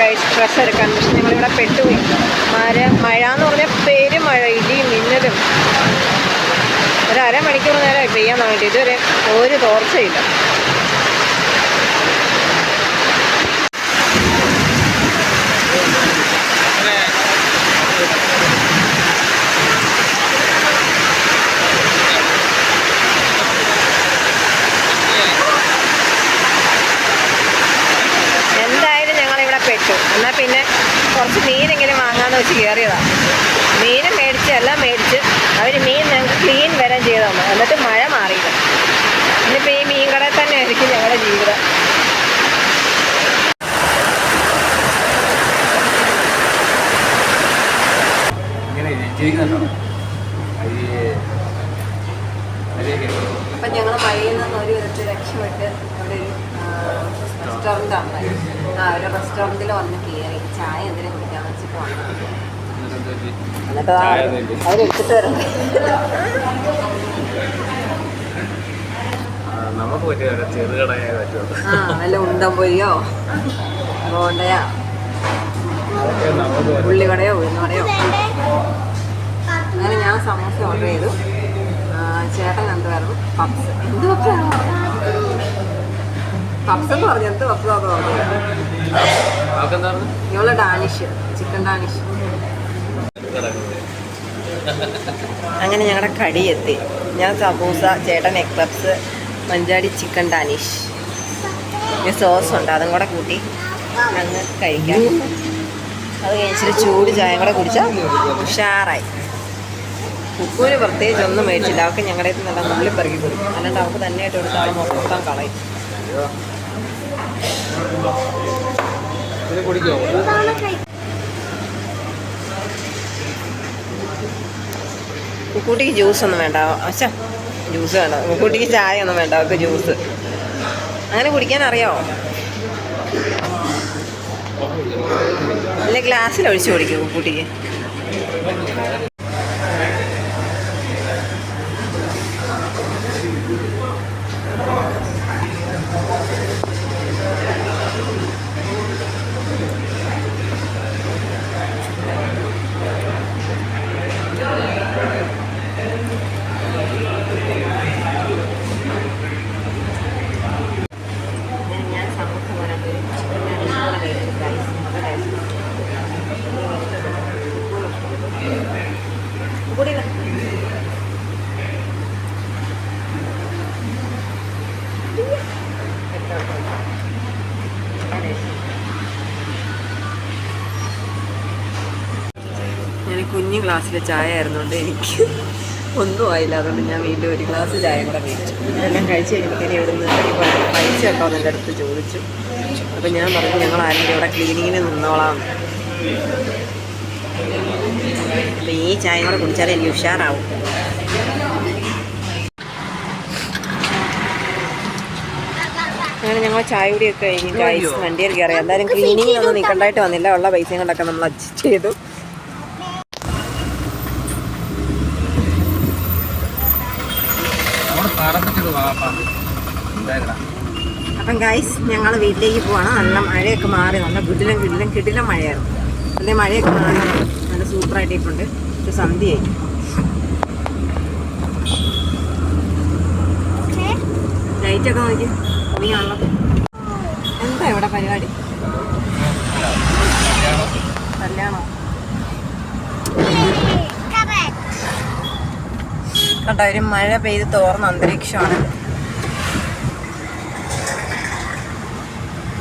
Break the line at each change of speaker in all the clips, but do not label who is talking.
കഴിച്ച് ഡ്രസ്സ് എടുക്കാൻ. പക്ഷെ ഞങ്ങളിവിടെ പെട്ടുപോയി. മഴ മഴ എന്ന് പറഞ്ഞാൽ മഴ ഇടിയും മിന്നലും. ഒരു അരമണിക്കൂർ നേരമായി പെയ്യാൻ തുടങ്ങിയിട്ട്. ഇതുവരെ ഒരു തോർച്ചയില്ല എന്തായാലും ഞങ്ങളിവിടെ പെട്ടു എന്നാൽ പിന്നെ കുറച്ച് മീനെങ്കിലും വാങ്ങാമെന്ന് വെച്ച് കയറിയതാണ് മീൻ മേടിച്ച് എല്ലാം മേടിച്ച് അവർ മീൻ ഞങ്ങൾക്ക് ക്ലീൻ വരാൻ ചെയ്ത് തന്നു. എന്നിട്ട് മഴ മാറിയില്ല. ഇന്നിപ്പോൾ ഈ മീൻ കടയിൽ തന്നെ ആയിരിക്കും ഞങ്ങളുടെ ജീവിതം.
ഇങ്ങനെ
അപ്പം ഞങ്ങൾ മഴയിൽ നിന്ന് ഒരു വിധത്തിൽ രക്ഷപ്പെട്ട് അവിടെ ഒരു റെസ്റ്റോറന്റ് ആണ്. ആ ഒരു റെസ്റ്റോറന്റിൽ വന്ന് കയറി ചായ എന്തെങ്കിലും കുടിക്കാന്ന് വെച്ചിട്ട് വന്നു എന്നിട്ട്
ചായ ഒന്നുമില്ലേ?
അവരെടുത്തിട്ട് വരണം
നമുക്ക് പറ്റിയ ഒരു ചെറുകടയെ പറ്റുള്ളൂ
ആ വല്ല ഉണ്ടംപൊരിയോ ബോണ്ടയോ? ഉള്ളിവടയോ ഉഴുന്നുവടയോ? അങ്ങനെ ഞാൻ സമോസ ഓർഡർ ചെയ്തു. ചേട്ടൻ എന്തായിരുന്നു പപ്സ്. എന്ത് പപ്സാണ് പപ്സ് എന്ന് പറഞ്ഞു എന്ത് പപ്സ് ഓർഡർ ചെയ്തു ഡാനിഷ് ചിക്കൻ ഡാനിഷ്. അങ്ങനെ ഞങ്ങളുടെ കടി എത്തി ഞാൻ സബൂസ ചേട്ടൻ എഗ് പപ്സ് മഞ്ചാടി ചിക്കൻ ഡാനിഷ്. പിന്നെ സോസ് ഉണ്ട് അതും കൂടെ കൂട്ടി അങ്ങ് കഴിക്കാം. അത് കഴിച്ചിട്ട് ചൂട് ചായ കൂടെ കുടിച്ചാൽ ഉഷാറായി. കുക്കൂര് പ്രത്യേകിച്ച് ഒന്നും മേടിച്ചില്ല. അവൾക്ക് ഞങ്ങളുടെ നല്ല മുള്ളിപ്പറക്കി പെറുക്കി കൊടുക്കും. അല്ലാണ്ട് അവൾക്ക് തന്നെ ആയിട്ട് കൊടുത്താൽ മൊത്തം കളയും.
കുടിക്കോ
ജ്യൂസ് ഒന്നും വേണ്ട. അച്ഛാ ജ്യൂസ് വേണ്ട. കുക്കൂട്ടിക്ക് ചായ ഒന്നും വേണ്ട അവർക്ക് ജ്യൂസ് അങ്ങനെ കുടിക്കാൻ അറിയാമോ അല്ലെ ഗ്ലാസ്സിൽ ഒഴിച്ചു കുടിക്കും കുക്കൂട്ടിക്ക് ഞാൻ സമൂസ പോലെ കൂടി ഞാൻ കുഞ്ഞു ഗ്ലാസ്സിലെ ചായ ആയിരുന്നുകൊണ്ട് എനിക്ക് ഒന്നും ആയില്ല. അതുകൊണ്ട് ഞാൻ വീണ്ടും ഒരു ഗ്ലാസ് ചായ കൂടെ മേടിച്ചു. ഇതെല്ലാം കഴിച്ച് കഴിയുമ്പോഴത്തേനും ഇവിടുന്ന് പൈസ ഉണ്ടോ എന്റെ അടുത്ത് ചോദിച്ചു. അപ്പം ഞാൻ പറഞ്ഞു ഞങ്ങൾ ആരെങ്കിലും ഇവിടെ ക്ലീനിങ്ങിന് നിന്നോളാം. അപ്പം ഈ ചായ കൂടെ കുടിച്ചാലേ എനിക്ക് ഉഷാറാവും. അങ്ങനെ ഞങ്ങൾ ചായ കുടിയൊക്കെ കഴിഞ്ഞ് ഗൈസ് വണ്ടിയിൽ കയറി. എന്തായാലും ക്ലീനിങ്ങിനൊന്നും നിൽക്കണ്ടായിട്ട് വന്നില്ല. ഉള്ള പൈസയും കൊണ്ടൊക്കെ നമ്മൾ അഡ്ജസ്റ്റ് ചെയ്തു
നമ്മൾ പറപ്പിച്ചത് വാപ്പാ എന്തായാലും
അപ്പം ഗൈസ് ഞങ്ങൾ വീട്ടിലേക്ക് പോവാണ്. നല്ല മഴയൊക്കെ മാറി. നല്ല കിടിലം കിടിലും കിടിലും മഴയായിരുന്നു. നല്ല മഴയൊക്കെ മാറി. നല്ല സൂപ്പറായിട്ട് ഇരിപ്പുണ്ട് ഒരു സന്ധ്യയായി. ലൈറ്റൊക്കെ നോക്കി. നീയാണല്ലോ എന്താ ഇവിടെ പരിപാടി? കല്യാണം. കണ്ടോ ഒരു മഴ പെയ്ത് തോർന്ന അന്തരീക്ഷമാണ്.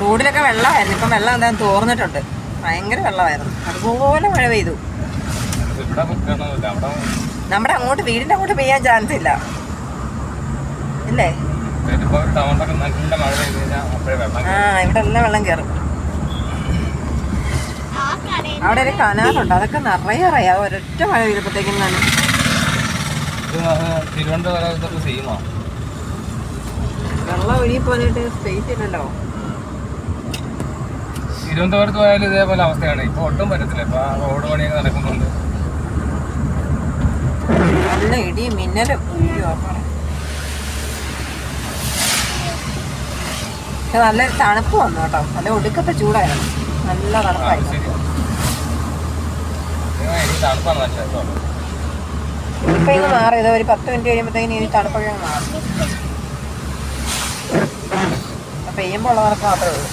റോഡിലൊക്കെ വെള്ളമായിരുന്നു. ഇപ്പം വെള്ളം എന്താ തോർന്നിട്ടുണ്ട്. ഭയങ്കര വെള്ളമായിരുന്നു. അതുപോലെ മഴ പെയ്തു. നമ്മുടെ അങ്ങോട്ട് വീടിന്റെ അങ്ങോട്ട് പെയ്യാൻ ചാൻസ് ഇല്ല. ഇല്ലേ? ആ ഇവിടെ എല്ലാം വെള്ളം കയറും അവിടെ ഒരു കനാലുണ്ട്. അതൊക്കെ നിറയെ അറിയാം ഒരൊറ്റ മഴ പെയ്തപ്പോഴത്തേക്കും തന്നെ
തിരുവനന്തപുരം ഇതൊക്കെ സെയിമാ
വെള്ളം ഒഴുകി പോയിട്ട് സ്പേസ് ഇല്ലല്ലോ.
തിരുവനന്തപുരത്ത് പോയാലും ഇതേപോലെ അവസ്ഥയാണ്. ഇപ്പൊ ഒട്ടും പറ്റത്തില്ല. ഇപ്പൊ റോഡ് പണിയൊക്കെ നടക്കുന്നുണ്ട്.
നല്ല ഇടി മിന്നലും. തണുപ്പ് വന്നു കേട്ടോ. നല്ല ഒടുക്കത്തെ ചൂടായിരുന്നു. നല്ല തണുപ്പായിരുന്നു.
തണുപ്പാണ് നല്ലത്
ഇപ്പൊ ഇങ്ങ് മാറിയത് ഒരു പത്ത് മിനിറ്റ് കഴിയുമ്പോഴത്തേക്കും ഇനി തണുപ്പൊക്കെ മാറും. അപ്പൊ പെയ്യുമ്പോൾ ഉള്ള മാത്രമേ ഉള്ളൂ.